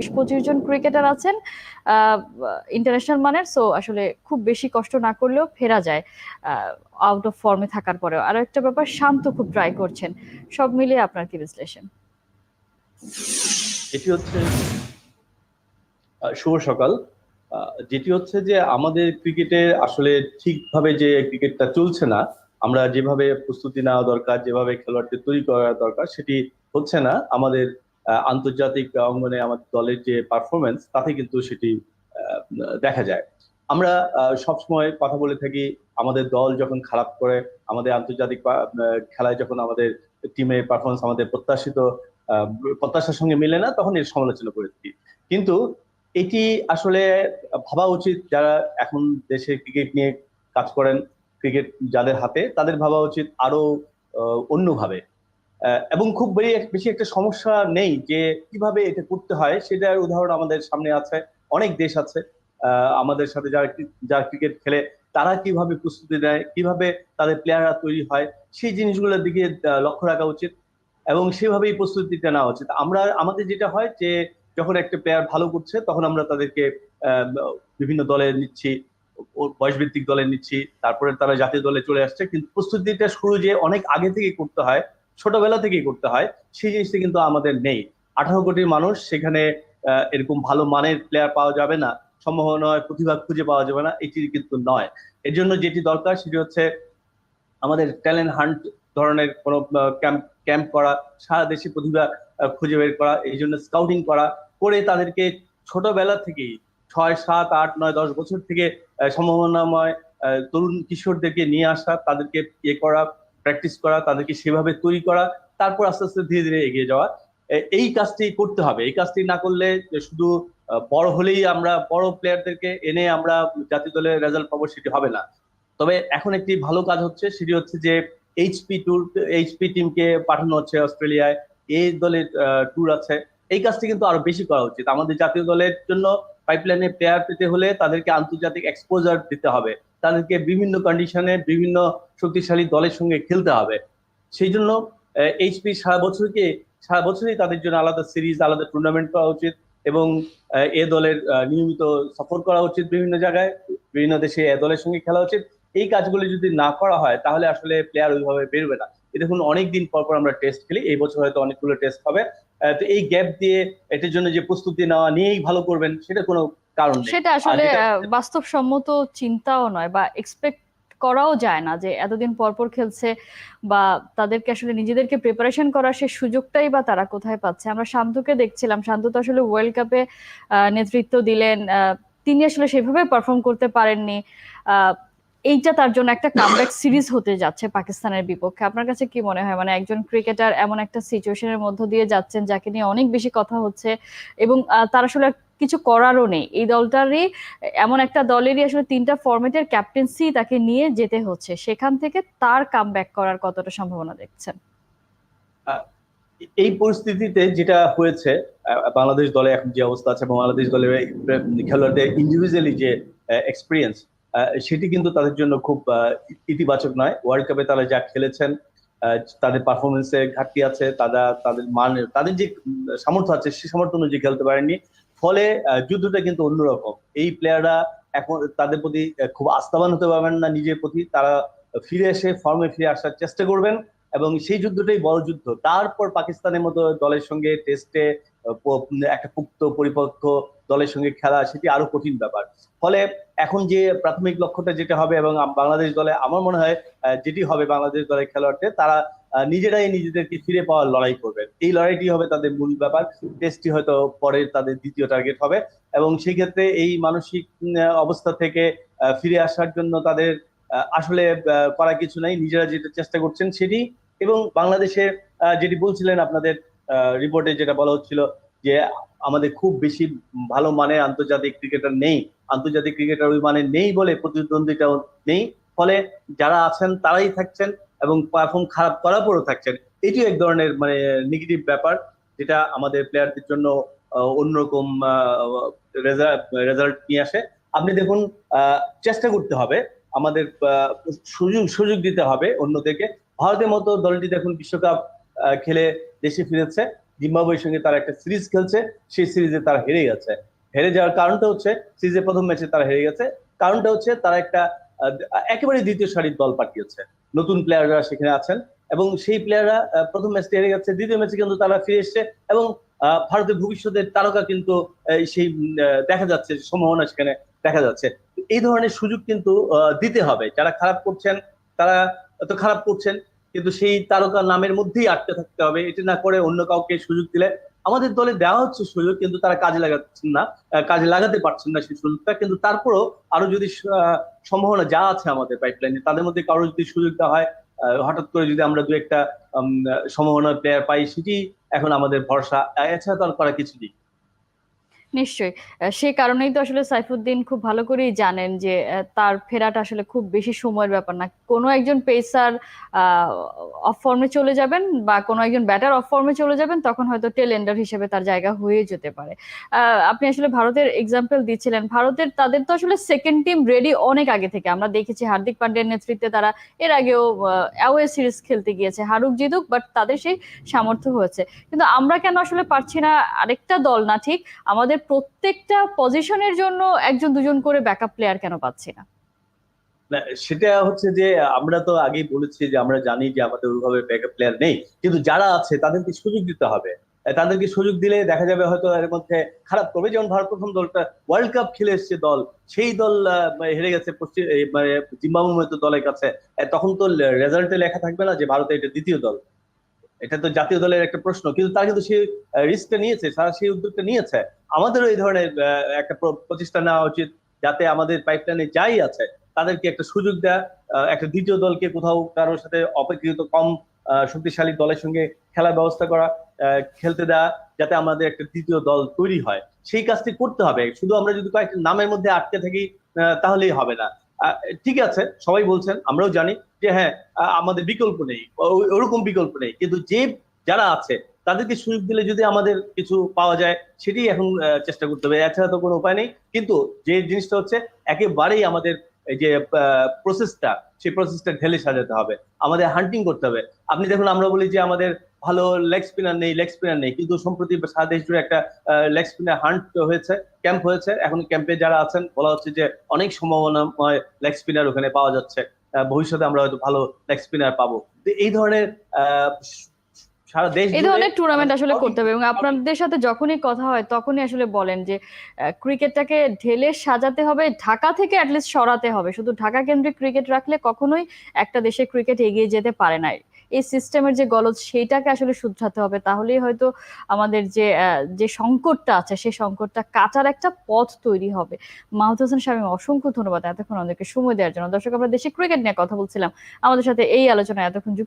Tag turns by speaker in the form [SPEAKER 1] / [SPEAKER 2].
[SPEAKER 1] বিশ পঁচিশ জন ক্রিকেটার আছেন ইন্টারন্যাশনাল মানের সো আসলে খুব বেশি কষ্ট না করলেও ফেরা যায় আউট অফ ফর্মে থাকার পরেও। আর একটা ব্যাপার, শান্ত খুব ট্রাই করছেন। সব মিলিয়ে আপনার কি বিশ্লেষণ?
[SPEAKER 2] এটি হচ্ছে শুভ সকাল। যেটি হচ্ছে যে আমাদের ক্রিকেটে আসলে ঠিকভাবে যে ক্রিকেটটা চলছে না, আমরা যেভাবে প্রস্তুতি নেওয়া দরকার, যেভাবে খেলোয়াড়দের তৈরি করা দরকার, সেটি হচ্ছে না। আমাদের আন্তর্জাতিক অঙ্গনে আমাদের দলের যে পারফরমেন্স তাতে কিন্তু সেটি দেখা যায়। আমরা সবসময় কথা বলে থাকি, আমাদের দল যখন খারাপ করে, আমাদের আন্তর্জাতিক খেলায় যখন আমাদের টিমের পারফরমেন্স আমাদের প্রত্যাশিত প্রত্যাশার সঙ্গে মিলে না, তখন এর সমালোচনা করে থাকি। কিন্তু এটি আসলে ভাবা উচিত যারা এখন দেশে ক্রিকেট নিয়ে কাজ করেন ক্রিকেট যাদের হাতে, তাদের ভাবা উচিত আরও অন্যভাবে। এবং খুব বেশি একটা সমস্যা নেই যে কীভাবে এটা করতে হয়, সেটার উদাহরণ আমাদের সামনে আছে, অনেক দেশ আছে। আমাদের সাথে যারা যারা ক্রিকেট খেলে, তারা কীভাবে প্রস্তুতি নেয়, কীভাবে তাদের প্লেয়াররা তৈরি হয়, সেই জিনিসগুলোর দিকে লক্ষ্য রাখা উচিত এবং সেভাবেই প্রস্তুতিটা নেওয়া উচিত। আমরা, আমাদের যেটা হয় যে, যখন একটা প্লেয়ার ভালো করছে, তখন আমরা তাদেরকে বিভিন্ন দলে নিচ্ছি, ও বয়স ভিত্তিক দলে নিচ্ছি, তারপরে তারা জাতীয় দলে চলে আসছে, কিন্তু প্রস্তুতিটা শুরু যে অনেক আগে থেকে করতে হয় ছোটবেলা থেকেই করতে হয়, সেই জিনিসটা কিন্তু আমাদের নেই। আঠারো কোটির মানুষ সেখানে এরকম ভালো মানের প্লেয়ার পাওয়া যাবে না সম্ভাবনা প্রতিভা খুঁজে পাওয়া যাবে না, এটি কিন্তু নয়। এর জন্য যেটি দরকার সেটি হচ্ছে আমাদের ট্যালেন্ট হান্ট ধরনের কোনো ক্যাম্প ক্যাম্প করা, সারা দেশে প্রতিভা খুঁজে বের করা, এই জন্য স্কাউটিং করা, করে তাদেরকে ছোটবেলা থেকেই ছয়, সাত, আট, নয়, দশ বছর থেকে সম্ভাবনাময় তরুণ কিশোরদেরকে নিয়ে আসা, তাদেরকে ইয়ে করা প্র্যাকটিস করা, তাদেরকে সেভাবে তৈরি করা, তারপর আস্তে আস্তে ধীরে ধীরে এগিয়ে যাওয়া। এই কাজটি করতে হবে। এই কাজটি না করলে শুধু বড় হলেই আমরা, বড় প্লেয়ারদেরকে এনে আমরা জাতীয় দলের রেজাল্ট পাবো সেটি হবে না। তবে এখন একটি ভালো কাজ হচ্ছে, সেটি হচ্ছে যে এইচপি ট্যুর এইচপি টিমকে পাঠানো হচ্ছে অস্ট্রেলিয়ায়। এই দলের ট্যুর আছে। এই কাজটি কিন্তু আরও বেশি করা উচিত। আমাদের জাতীয় দলের জন্য পাইপলাইনে প্লেয়ার পেতে হলে তাদেরকে আন্তর্জাতিক এক্সপোজার দিতে হবে। তাদেরকে বিভিন্ন কন্ডিশনে বিভিন্ন শক্তিশালী দলের সঙ্গে খেলতে হবে। সেই জন্য এইচপি সারা বছরকে, সারা বছরই তাদের জন্য আলাদা সিরিজ আলাদা টুর্নামেন্ট করা উচিত এবং এ দলের নিয়মিত সফর করা উচিত বিভিন্ন জায়গায়, বিভিন্ন দেশে এ দলের সঙ্গে খেলা উচিত। এই কাজগুলো যদি না করা হয়, তাহলে আসলে প্লেয়ার ওইভাবে বেরোবে না। দেখুন অনেকদিন পর পর আমরা টেস্ট খেলি, এই বছর হয়তো অনেকগুলো টেস্ট হবে। তো এই গ্যাপ দিয়ে এটার জন্য যে প্রস্তুতি নেওয়া নিয়েই ভালো করবেন, সেটা কোনো কারণ
[SPEAKER 1] সেটা আসলে বাস্তবসম্মত চিন্তাও নয় বা এক্সপেক্ট করাও যায় না যে এতদিন পর পর খেলছে বা তাদেরকে আসলে নিজেদেরকে প্রিপারেশন করার সে সুযোগটাই বা তারা কোথায় পাচ্ছে। আমরা শান্তকে দেখছিলাম। শান্ত তো আসলে ওয়ার্ল্ড কাপে নেতৃত্ব দিলেন। তিনি আসলে সেভাবে পারফর্ম করতে পারেননি। আহ, এইটা তার জন্য একটা কামব্যাক সিরিজ হতে যাচ্ছে পাকিস্তানের বিপক্ষে। আপনার কাছে কি মনে হয়? মানে একজন ক্রিকেটার এমন একটা সিচুয়েশনের মধ্য দিয়ে যাচ্ছেন যাকে নিয়ে অনেক বেশি কথা হচ্ছে এবং তার আসলে কিছু করারও নেই। এই দলটারই এমন একটা দলেরই আসলে তিনটা ফরম্যাটের ক্যাপ্টেন্সি তাকে নিয়ে যেতে হচ্ছে। সেখান থেকে তার কাম করার কতটা সম্ভাবনা দেখছেন?
[SPEAKER 2] এই পরিস্থিতিতে যেটা হয়েছে বাংলাদেশ দলে এখন যে অবস্থা আছে বাংলাদেশ দলের খেলোয়াড়দের ইন্ডিভিজুয়ালি যে এক্সপিরিয়েন্স সেটি কিন্তু তাদের জন্য খুব ইতিবাচক নয়। ওয়ার্ল্ড কাপে তারা যা খেলেছেন তাদের পারফরমেন্সে ঘাটতি আছে, তারা তাদের মান, তাদের যে সামর্থ্য আছে, সে সামর্থ্য অনুযায়ী খেলতে পারেননি। ফলে যুদ্ধটা কিন্তু অন্যরকম। এই প্লেয়াররা এখন তাদের প্রতি খুব আস্থাবান হতে পারবেন না নিজের প্রতি। তারা ফিরে এসে ফর্মে ফিরে আসার চেষ্টা করবেন এবং সেই যুদ্ধটাই বড় যুদ্ধ। তারপর পাকিস্তানের মতো দলের সঙ্গে টেস্টে একটা পুক্ত পরিপক্ক দলের সঙ্গে খেলা, সেটি আরও কঠিন ব্যাপার। ফলে এখন যে প্রাথমিক লক্ষ্যটা যেটা হবে এবং বাংলাদেশ দলে, আমার মনে হয় যেটি হবে বাংলাদেশ দলের খেলোয়াড়দের, তারা নিজেরাই নিজেদেরকে ফিরে পাওয়ার লড়াই করবেন। এই লড়াইটি হবে তাদের মূল ব্যাপার। টেস্টটি হয়তো পরে তাদের দ্বিতীয় টার্গেট হবে এবং সেই ক্ষেত্রে এই মানসিক অবস্থা থেকে ফিরে আসার জন্য তাদের আসলে করা কিছু নাই। নিজেরা যেটা চেষ্টা করছেন সেটি এবং বাংলাদেশে যেটি বলছিলেন আপনাদের রিপোর্টে যেটা বলা হচ্ছিল যে আমাদের খুব বেশি ভালো মানের আন্তর্জাতিক ক্রিকেটার নেই। আন্তর্জাতিক ক্রিকেটার ওই মানে নেই বলে প্রতিদ্বন্দ্বিতা নেই। ফলে যারা আছেন তারাই থাকছেন। এবং পারফর্ম খারাপ করার পরও থাকছেন। এটি এক ধরনের মানে নেগেটিভ ব্যাপার, যেটা আমাদের প্লেয়ারদের জন্য অন্যরকম রেজাল্ট নিয়ে আসে। আপনি দেখুন চেষ্টা করতে হবে। আমাদের সুযোগ সুযোগ দিতে হবে অন্যদেরকে। ভারতের মতো দলটি দেখুন, বিশ্বকাপ খেলে দেশে ফিরেছে। জিম্বাবুয়ের সঙ্গে তারা একটা সিরিজ খেলছে, সেই সিরিজে তারা হেরে গেছে। হেরে যাওয়ার কারণটা হচ্ছে, সিরিজের প্রথম ম্যাচে তারা হেরে গেছে। কারণটা হচ্ছে, তারা একটা একেবারে দ্বিতীয় সারির দল পাঠিয়েছে। নতুন প্লেয়াররা সেখানে আছেন। এবং সেই প্লেয়াররা প্রথম ম্যাচে হেরে গেছে, দ্বিতীয় ম্যাচে কিন্তু তারা ফিরে এসছে এবং ভারতের ভবিষ্যতের তারকা কিন্তু সেই দেখা যাচ্ছে সম্ভাবনা সেখানে দেখা যাচ্ছে। এই ধরনের সুযোগ কিন্তু দিতে হবে। যারা খারাপ করছেন, তারা তো খারাপ করছেন, কিন্তু সেই তারকা নামের মধ্যেই আটকে থাকতে হবে। এটা না করে অন্য কাউকে সুযোগ দিলে আমাদের দলে দেওয়া হচ্ছে সুযোগ কিন্তু তারা কাজে লাগাচ্ছেন না কাজে লাগাতে পারছেন না সেই সুযোগটা। কিন্তু তারপরেও আরও যদি সম্ভাবনা যা আছে আমাদের পাইপলাইনে তাদের মধ্যে কারও যদি সুযোগ দেওয়া হয় হঠাৎ করে যদি আমরা দু একটা উম, সম্ভাবনার প্লেয়ার পাই সেটি এখন আমাদের ভরসা। এছাড়া তো আর করা কিছু নেই।
[SPEAKER 1] নিশ্চয়ই। সে কারণেই তো আসলে সাইফুদ্দিন খুব ভালো করেই জানেন যে তার ফেরাটা আসলে খুব বেশি সময়ের ব্যাপার না। কোনো একজন পেসার অফ ফর্মে চলে যাবেন বা কোনো একজন ব্যাটার অফ ফর্মে চলে যাবেন, তখন হয়তো টেল এন্ডার হিসেবে তার জায়গা হয়ে যেতে পারে। আপনি আসলে ভারতের এক্সাম্পল দিচ্ছিলেন। ভারতের, তাদের তো আসলে সেকেন্ড টিম রেডি অনেক আগে থেকে। আমরা দেখেছি হার্দিক পান্ডিয়ার নেতৃত্বে তারা এর আগেও অ্যাওয়ে সিরিজ খেলতে গিয়েছে। হারুক জিতুক বাট তাদের সেই সামর্থ্য হয়েছে। কিন্তু আমরা কেন আসলে পারছি না আরেকটা দল? না ঠিক, আমাদের প্রত্যেকটা পজিশনের জন্য একজন দুজন করে ব্যাকআপ প্লেয়ার কেন পাচ্ছি না?
[SPEAKER 2] সেটা হচ্ছে যে আমরা তো আগেই বলেছি যে আমরা জানি যে আমাদের ওইভাবে ব্যাকআপ প্লেয়ার নেই। কিন্তু যারা আছে, তাদেরকে সুযোগ দিতে হবে। তাদেরকে সুযোগ দিলে দেখা যাবে হয়তো এর মধ্যে খারাপ করবে। যেমন ভারত প্রথম দলটা ওয়ার্ল্ড কাপ খেলে এসছে দল। সেই দল হেরে গেছে পশ্চিম মানে জিম্বাবুর মতো দলের কাছে। তখন তো রেজাল্টে লেখা থাকবে না যে ভারতে এটা দ্বিতীয় দল। এটা তো জাতীয় দলের একটা প্রশ্ন, কিন্তু তারা কিন্তু সেই রিস্কটা নিয়েছে, তারা সেই উদ্যোগটা নিয়েছে। আমাদেরও এই ধরনের একটা প্র- প্রচেষ্টা নেওয়া উচিত যাতে আমাদের পাইপলাইনে যাই আছে, তাদেরকে একটা সুযোগ দেয়া একটা দ্বিতীয় দলকে কোথাও কারোর সাথে অপেক্ষিত কম শক্তিশালী দলের সঙ্গে খেলার ব্যবস্থা করা খেলতে দেওয়া যাতে আমাদের একটা দ্বিতীয় দল তৈরি হয়। সেই কাজটি করতে হবে। শুধু আমরা যদি কয়েকটা নামের মধ্যে আটকে থাকি তাহলেই হবে না। ঠিক আছে, সবাই বলছেন, আমরাও জানি যে হ্যাঁ আমাদের বিকল্প নেই ওরকম বিকল্প নেই, কিন্তু যে যারা আছে, তাদেরকে সুযোগ দিলে যদি আমাদের কিছু পাওয়া যায় সেটি এখন চেষ্টা করতে হবে, এছাড়া তো কোনো উপায় নেই, কিন্তু যে জিনিসটা হচ্ছে, একেবারেই আমাদের এই যে প্রসেসটা সেই প্রসেসটা ঢেলে সাজাতে হবে। আমাদের হান্টিং করতে হবে। আপনি দেখুন, আমরা বলি যে আমাদের ভালো লেগ স্পিনার নেই লেগ স্পিনার নেই। কিন্তু সম্প্রতি সারা দেশ জুড়ে একটা লেগ স্পিনার হান্ট হয়েছে ক্যাম্প হয়েছে। এখন ক্যাম্পে যারা আছেন, বলা হচ্ছে যে অনেক সম্ভাবনাময় লেগ স্পিনার ওখানে পাওয়া যাচ্ছে। ভবিষ্যতে আমরা হয়তো ভালো লেগ স্পিনার পাবো। তো এই ধরনের সারা দেশ
[SPEAKER 1] এই ধরনের টুর্নামেন্ট আসলে করতে হবে এবং আপনাদের সাথে যখনই কথা হয় তখনই আসলে বলেন যে ক্রিকেটটাকে ঢেলে সাজাতে হবে ঢাকা থেকে অ্যাটলিস্ট সরাতে হবে। শুধু ঢাকা কেন্দ্রিক ক্রিকেট রাখলে কখনোই একটা দেশের ক্রিকেট এগিয়ে যেতে পারে না। এই সিস্টেমের যে গলদ সেইটাকে আসলে শুধরাতে হবে। তাহলেই হয়তো আমাদের যে আহ, যে সংকটটা আছে সেই সংকটটা কাটার একটা পথ তৈরি হবে। মাহমুদ হোসেন শামীম অসংখ্য ধন্যবাদ এতক্ষণ আমাদেরকে সময় দেওয়ার জন্য। দর্শক আমরা দেশে ক্রিকেট নিয়ে কথা বলছিলাম। আমাদের সাথে এই আলোচনায় এতক্ষণ যুক্ত